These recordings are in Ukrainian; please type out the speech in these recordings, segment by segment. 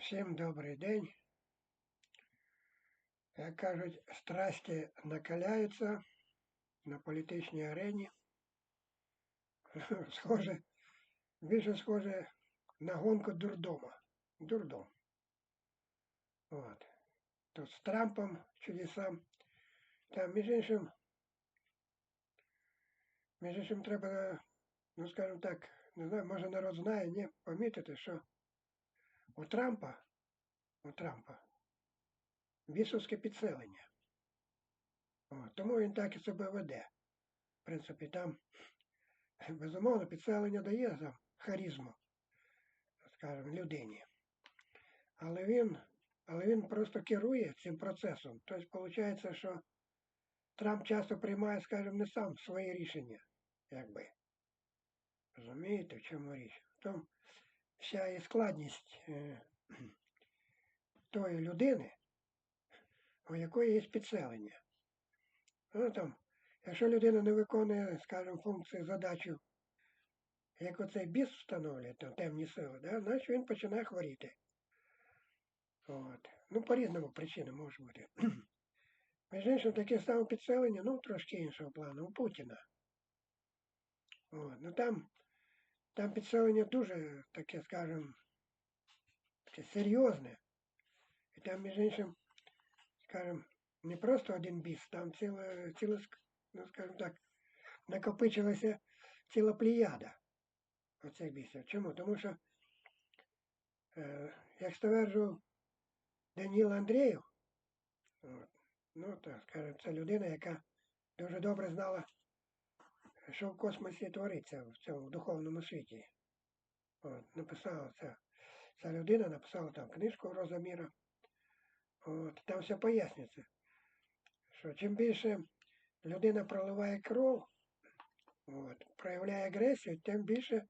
Всім добрий день. Як кажуть, страсті накаляються на політичній арені. Схоже, більше схоже на гонку дурдома. Дурдом. От. Тут з Трампом чудеса. Там, між іншим, між іншим треба, ну скажімо так, не знаю, може народ знає, ні, помітити, що у Трампа, у Трампа бісовське підселення. О, тому він так і себе веде. В принципі, там, безумовно, підселення дає там харизму, скажімо, людині. Але він, але він просто керує цим процесом. Тобто, виходить, що Трамп часто приймає, скажімо, не сам свої рішення, якби. Розумієте, в чому річ? Тому вся і складність е, тої людини, у якої є підселення. Ну, там, якщо людина не виконує, скажімо, функцію, задачу, як оцей біс встановлює, там, темні сили, да, значить він починає хворіти. От. Ну, по різному причинам може бути. Між іншим, таке саме підселення, ну, трошки іншого плану, у Путіна. От. Ну там там підселення дуже таке, таке серйозне. І там, між іншим, скажімо, не просто один біс, там ціла, ціла ну, скажімо так, накопичилася ціла плеяда оцих бісів. Чому? Тому що, е, як стверджував Даніл Андрієв, от, ну, так, скажімо, це людина, яка дуже добре знала що в космосі твориться в цьому духовному світі. От, Написала ця, ця людина, написала там книжку Розаміра. От, Там все пояснюється, що чим більше людина проливає кров, от, проявляє агресію, тим більше,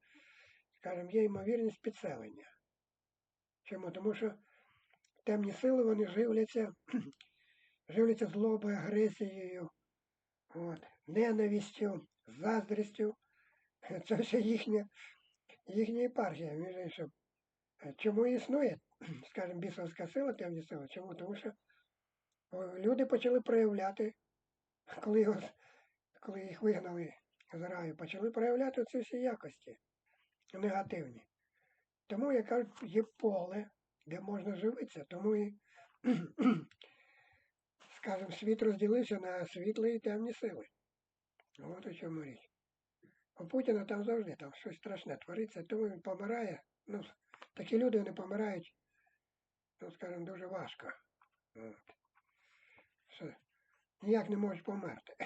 скажімо, є ймовірність підселення. Чому? Тому що темні сили вони живляться, живляться злобою, агресією, от, ненавистю заздрістю. Це все їхня їхня єпархія, між іншим. Чому існує, скажімо, бісовська сила, темні сила? Чому? Тому що люди почали проявляти, коли коли їх вигнали з раю, почали проявляти ці всі якості негативні. Тому, як кажуть, є поле, де можна живитися, тому і, скажімо, світ розділився на світлі і темні сили. От у чому річ. У Путіна там завжди там щось страшне твориться, тому він помирає. Ну, такі люди вони помирають, ну, скажімо, дуже важко. От. Все. Ніяк не можуть померти.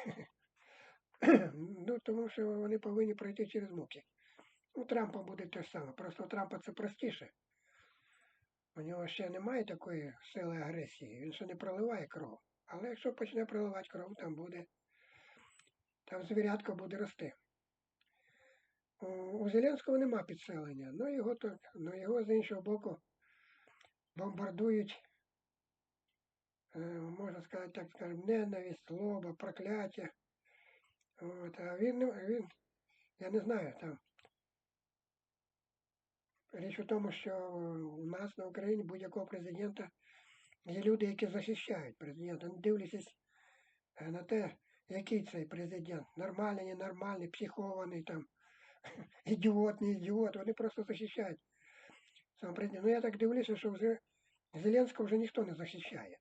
ну, тому що вони повинні пройти через муки. У Трампа буде те ж саме. Просто у Трампа це простіше. У нього ще немає такої сили агресії, він ще не проливає кров. Але якщо почне проливати кров, там буде там звірятко буде рости. У Зеленського нема підселення, ну його то, ну його з іншого боку бомбардують, е, можна сказати, так скажемо, ненависть, злоба, прокляття. От, а він, він, я не знаю, там. Річ у тому, що у нас на Україні будь-якого президента є люди, які захищають президента, не дивлячись е, на те, який цей президент? Нормальний, ненормальний, психований там, ідіот, не ідіот, вони просто захищають. Сам президент. Ну я так дивлюся, що вже Зеленського вже ніхто не захищає.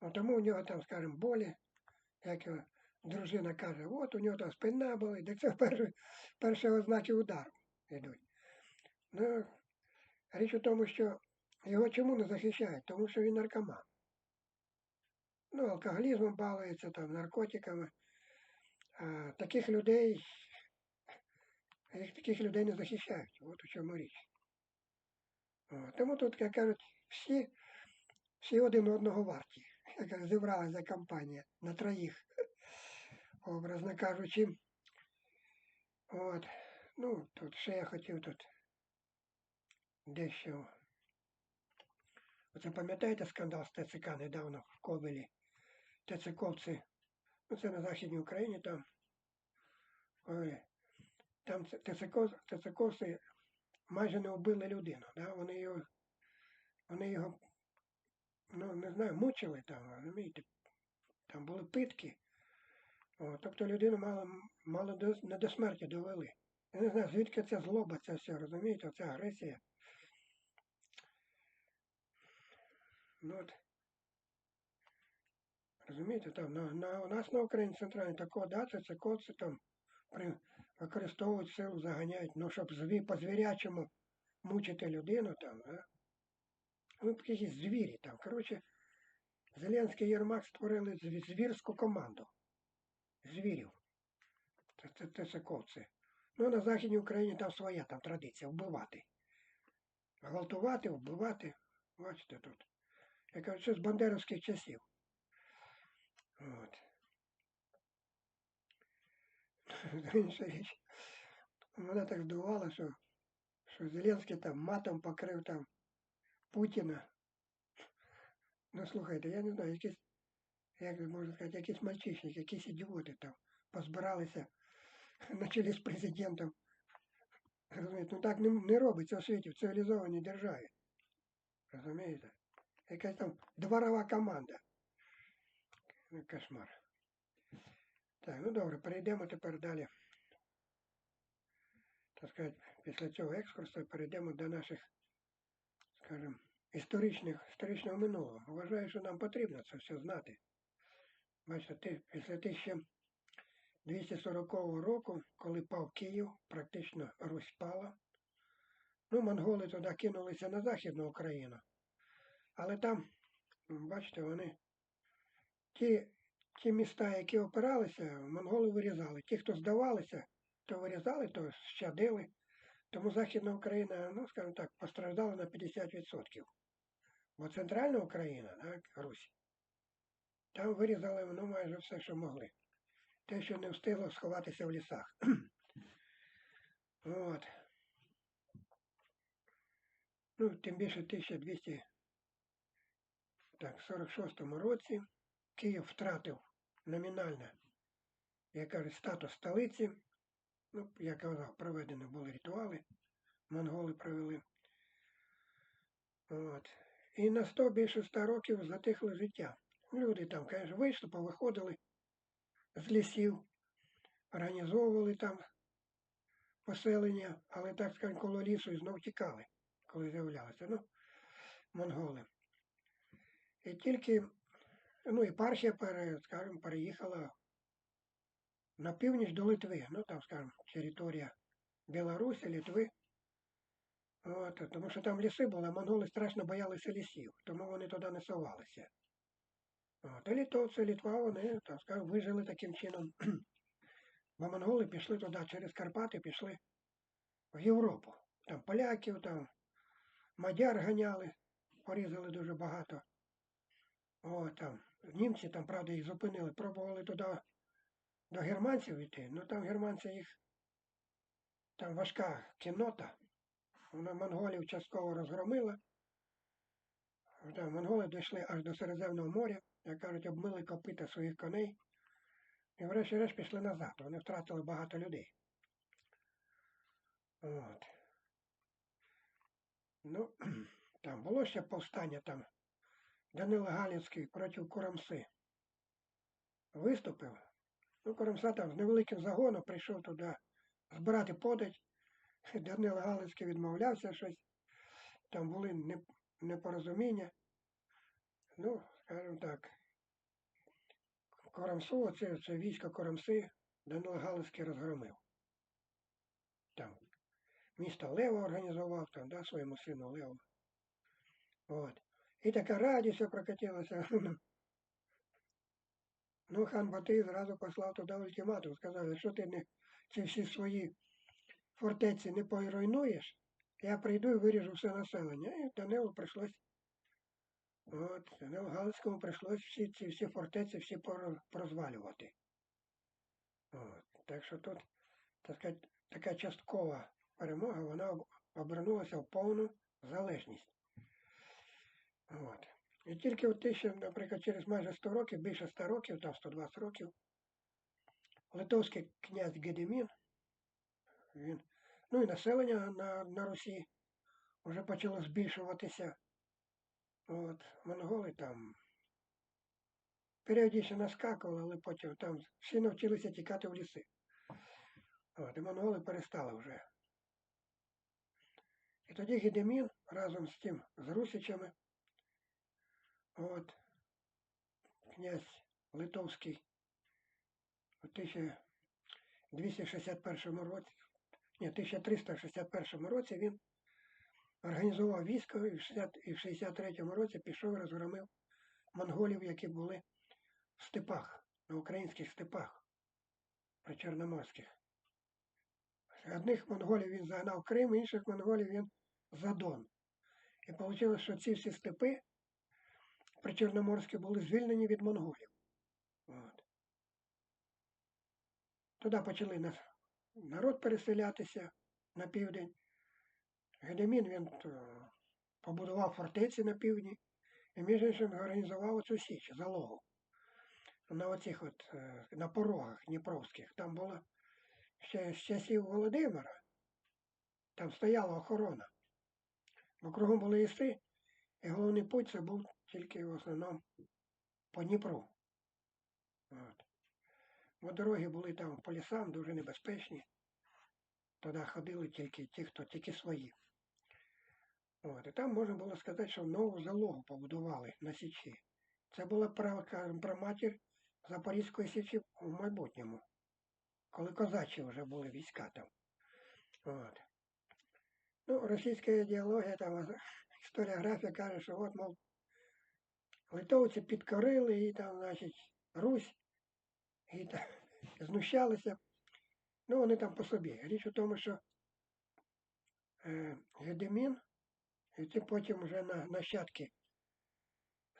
Ну, тому у нього там, скажімо, болі, як його дружина каже, от у нього там спина болить, де це перші, перші ознаки удару йдуть. Ну, річ у тому, що його чому не захищають? Тому що він наркоман Ну, алкоголізмом балується, там, наркотиками. А, Таких людей, їх таких людей не захищають. От у чому річ. О, тому тут, як кажуть, всі всі один одного варті. Як зібралася компанія на троїх, образно кажучи. От. Ну, тут ще я хотів тут дещо. Оце пам'ятаєте скандал з ТЦК недавно в Ковелі? Тецековці, ну це на Західній Україні там. Там Тецековці майже не вбили людину. Да? Вони його вони його, ну не знаю, мучили там, розумієте, там були питки. О, тобто людину мало, мало до, не до смерті довели. Я не знаю, звідки ця злоба, це все, розумієте, ця агресія. Ну от. Розумієте, там на, на, у нас на Україні центральній такого дати, це коці там при, використовують силу, заганяють, ну щоб зві, по звірячому мучити людину там, а? Ну, якісь звірі там. Коротше, Зеленський і Єрмак створили зві- звірську команду. Звірів. Це, це, це, це ковці. Ну, на Західній Україні там своя там традиція вбивати. Гвалтувати, вбивати. Бачите тут. Я кажу, це з бандеровських часів. От. Інша річ. Мене так здивувало, що, що Зеленський там матом покрив там Путіна. Ну слухайте, я не знаю, якісь, як можна сказати, якісь мальчишники, якісь ідіоти там позбиралися на чолі з президентом. Розумієте, ну так не, не робиться у світі, в цивілізованій державі. Розумієте? Якась там дворова команда. Кошмар. Так, ну добре, перейдемо тепер далі. Так сказати, після цього екскурсу перейдемо до наших, скажімо, історичних, історичного минулого. Вважаю, що нам потрібно це все знати. Бачите, ти, після 1240 року, коли пав Київ, практично Русь пала. Ну, монголи туди кинулися на Західну Україну. Але там, бачите, вони ті, ті міста, які опиралися, монголи вирізали. Ті, хто здавалися, то вирізали, то щадили. Тому Західна Україна, ну, скажімо так, постраждала на 50%. Бо центральна Україна, так, Русь, там вирізали ну, майже все, що могли. Те, що не встигло сховатися в лісах. От. Ну, тим більше 1200 так, в 46-му році Київ втратив номінально, як кажуть, статус столиці. Ну, як казав, проведені були ритуали, монголи провели. От. І на 100 більше 100 років затихло життя. Люди там, звісно, вийшли, повиходили з лісів, організовували там поселення, але, так скажемо, коло лісу і знов тікали, коли з'являлися. Ну, монголи. І тільки, ну, єпархія, скажімо, переїхала на північ до Литви. Ну, там, скажімо, територія Білорусі, Литви. От, тому що там ліси були, а монголи страшно боялися лісів, тому вони туди не совалися. От, і літовці, Літва, вони, так скажемо, вижили таким чином. Бо монголи пішли туди через Карпати, пішли в Європу. Там поляків, там мадяр ганяли, порізали дуже багато. О, там, німці там, правда, їх зупинили, пробували туди до германців йти, ну там германці їх, там важка кіннота, вона монголів частково розгромила. Там монголи дійшли аж до Середземного моря, як кажуть, обмили копита своїх коней. І врешті-решт пішли назад. Вони втратили багато людей. От. Ну, там було ще повстання там. Данило Галінський проти Курамси. Виступив. Ну, Курамса там з невеликим загоном прийшов туди збирати подать. Данило Галицький відмовлявся щось. Там були непорозуміння. Ну, скажімо так. Корамсу, оце, це військо Корамси, Данило Галицький розгромив. Там місто Лево організував, там, да, своєму сину Лево. От. І така радість прокатилася. Ну, хан Батий зразу послав туди ультиматум, сказав, якщо ти не ці всі свої фортеці не поруйнуєш, я прийду і виріжу все населення. І Данилу прийшлось, от, Данилу Галицькому прийшлось всі ці всі фортеці всі прозвалювати. От. Так що тут, так сказати, така часткова перемога, вона обернулася в повну залежність. От. І тільки от тисяча, наприклад, через майже 100 років, більше 100 років, там 120 років, литовський князь Гедемін, він, ну і населення на, на Русі вже почало збільшуватися. От, монголи там періодично наскакували, але потім там всі навчилися тікати в ліси. От, і монголи перестали вже. І тоді Гедемін разом з тим, з Русичами, от, князь Литовський у 1261 році, ні, 1361 році він організував військо і в 60 і в 63-му році пішов і розгромив монголів, які були в степах, на українських степах, причорноморських. Одних монголів він загнав Крим, інших монголів він за Дон. І вийшло, що ці всі степи причорноморські були звільнені від монголів. От. Туди почали на- народ переселятися на південь. Гедемін він е, побудував фортеці на півдні і між іншим організував оцю січ, залогу. На оцих от, е, на порогах Дніпровських. Там було ще з часів Володимира. Там стояла охорона. Бо кругом були ліси, і головний путь це був тільки в основному по Дніпру. От. Бо дороги були там по лісам дуже небезпечні. Туди ходили тільки ті, хто тільки свої. От. І там можна було сказати, що нову залогу побудували на Січі. Це була про, праматір Запорізької Січі в майбутньому, коли козачі вже були війська там. От. Ну, російська ідеологія, там історіографія каже, що от, мов, литовці підкорили і там, значить, Русь, і там, знущалися. Ну, вони там по собі. Річ у тому, що е, Гедемін, і ці потім вже на нащадки,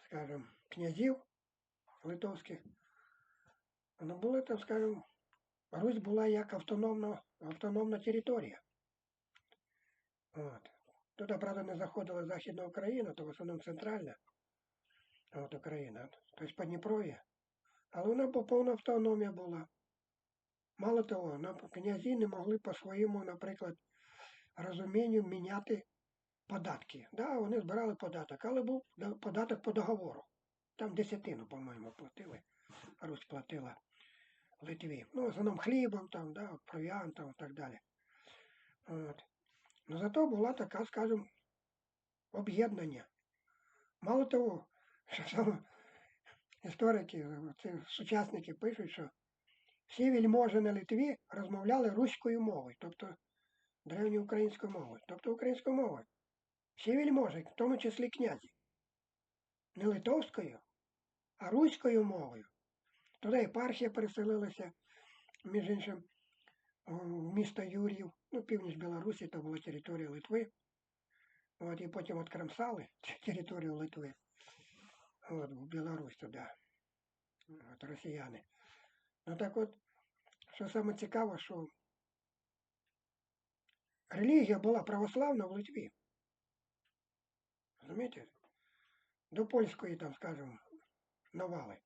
скажімо, князів литовських, ну, були там, скажімо, Русь була як автономна, автономна територія. От. Туди, правда, не заходила Західна Україна, то в основному центральна от Україна, тобто Подніпров'я. Але вона повна автономія була. Мало того, на князі не могли по своєму, наприклад, розумінню міняти податки. Да, вони збирали податок, але був податок по договору. Там десятину, по-моєму, платили. Русь платила Литві. Ну, в основному хлібом, там, да, провіантом і так далі. От. Ну, зато була така, скажімо, об'єднання. Мало того, що саме історики, ці сучасники пишуть, що всі вельможі на Литві розмовляли руською мовою, тобто древньоукраїнською мовою, тобто українською мовою. Всі вельможі, в тому числі князі. Не литовською, а руською мовою. Туди єпархія переселилася, між іншим, в місто Юрів, ну, північ Білорусі, то була територія Литви. От, і потім откромсали цю територію Литви. От, в Білорусь туди. От, росіяни. Ну так от, що саме цікаво, що релігія була православна в Литві. Розумієте? До польської, там, скажімо, навали.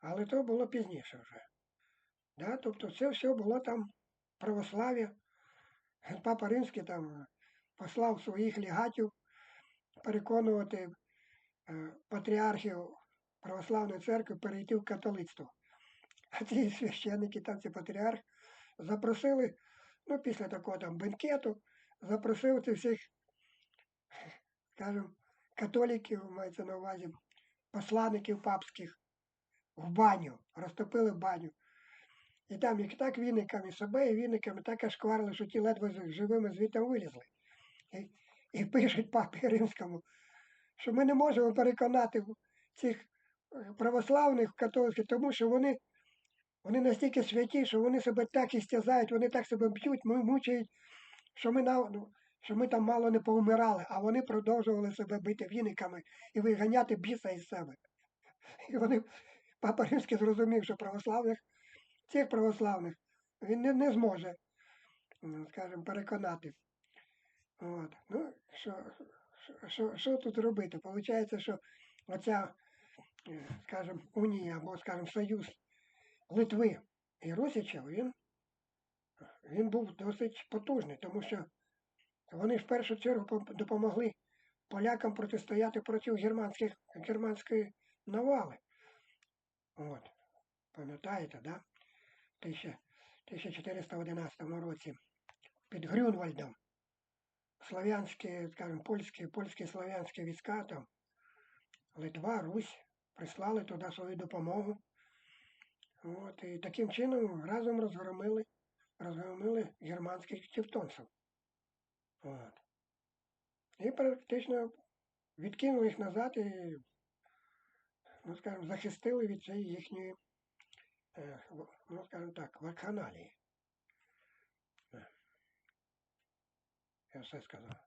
Але то було пізніше вже. Да? Тобто це все було там православ'я. Папа Римський там послав своїх легатів переконувати патріархів православної церкви перейти в католицтво. А ці священники, там ці патріарх, запросили, ну, після такого там бенкету, запросив цих всіх, скажімо, католіків, мається на увазі, посланників папських в баню, розтопили баню. І там їх так віниками себе і віниками так аж кварили, що ті ледве живими звідти вилізли. І, і пишуть папі римському, що ми не можемо переконати цих е, православних католицьких, тому що вони, вони настільки святі, що вони себе так істязають, вони так себе б'ють, мучають, що ми, на, ну, що ми там мало не повмирали, а вони продовжували себе бити віниками і виганяти біса із себе. І вони, папа Римський зрозумів, що православних, цих православних він не, не зможе, скажімо, переконати. От. Ну, що, що, що, тут робити? Получається, що оця, е, скажімо, унія або, скажімо, союз Литви і Русичів, він, він був досить потужний, тому що вони в першу чергу допомогли полякам протистояти проти германських, германської навали. От. Пам'ятаєте, да? 1411 році під Грюнвальдом славянські, скажімо, польські, польські славянські війська там, Литва, Русь прислали туди свою допомогу. От, і таким чином разом розгромили, розгромили германських тевтонців. От. І практично відкинули їх назад і, ну скажімо, захистили від цієї їхньої, е, ну скажімо так, вакханалії. Е. Я все сказав.